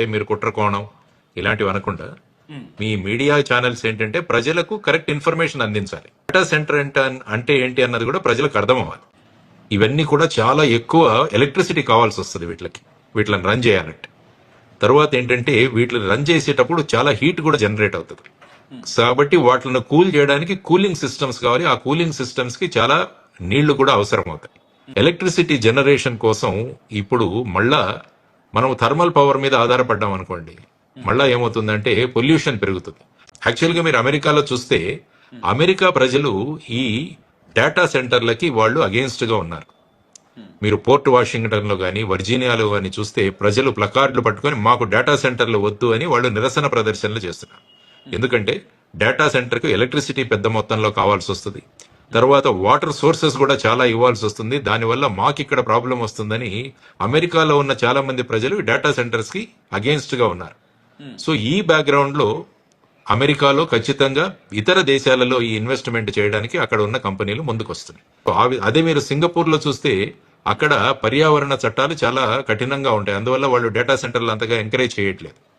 అంటే మీరు కుట్ర కోణం ఇలాంటివి అనకుండా మీ మీడియా ఛానల్స్ ఏంటంటే ప్రజలకు కరెక్ట్ ఇన్ఫర్మేషన్ అందించాలి. డేటా సెంటర్ అంటే అంటే ఏంటి అన్నది కూడా ప్రజలకు అర్థం అవ్వాలి ఇవన్నీ కూడా చాలా ఎక్కువ ఎలక్ట్రిసిటీ కావాల్సి వస్తుంది వీటికి వీటిని రన్ చేయాలంటే. తర్వాత ఏంటంటే వీటిని రన్ చేసేటప్పుడు చాలా హీట్ కూడా జనరేట్ అవుతుంది. కాబట్టి వాటిని కూల్ చేయడానికి కూలింగ్ సిస్టమ్స్ కావాలి. ఆ కూలింగ్ సిస్టమ్స్కి చాలా నీళ్ళు కూడా అవసరం అవుతాయి ఎలక్ట్రిసిటీ జనరేషన్ కోసం ఇప్పుడు మళ్ళా మనం థర్మల్ పవర్ మీద ఆధారపడ్డాం అనుకోండి మళ్ళా ఏమవుతుందంటే పొల్యూషన్ పెరుగుతుంది. యాక్చువల్గా మీరు అమెరికాలో చూస్తే అమెరికా ప్రజలు ఈ డేటా సెంటర్లకి వాళ్ళు అగేన్స్ట్ ఉన్నారు. మీరు పోర్ట్ వాషింగ్టన్లో కానీ వర్జీనియాలో కానీ చూస్తే ప్రజలు ప్లకార్డులు పట్టుకొని మాకు డేటా సెంటర్లు వద్దు అని వాళ్ళు నిరసన ప్రదర్శనలు చేస్తున్నారు. ఎందుకంటే డేటా సెంటర్కు ఎలక్ట్రిసిటీ పెద్ద మొత్తంలో కావాల్సి వస్తుంది. తర్వాత వాటర్ సోర్సెస్ కూడా చాలా ఇవ్వాల్సి వస్తుంది. దానివల్ల మాకు ఇక్కడ ప్రాబ్లం వస్తుందని అమెరికాలో ఉన్న చాలా మంది ప్రజలు డేటా సెంటర్స్కి అగేన్స్ట్గా ఉన్నారు. సో ఈ బ్యాక్గ్రౌండ్లో అమెరికాలో ఖచ్చితంగా ఇతర దేశాలలో ఈ ఇన్వెస్ట్మెంట్ చేయడానికి అక్కడ ఉన్న కంపెనీలు ముందుకు వస్తున్నాయి సో ఆ వి- అదే మీరు సింగపూర్లో చూస్తే అక్కడ పర్యావరణ చట్టాలు చాలా కఠినంగా ఉంటాయి. అందువల్ల వాళ్ళు డేటా సెంటర్లు అంతగా ఎంకరేజ్ చేయట్లేదు.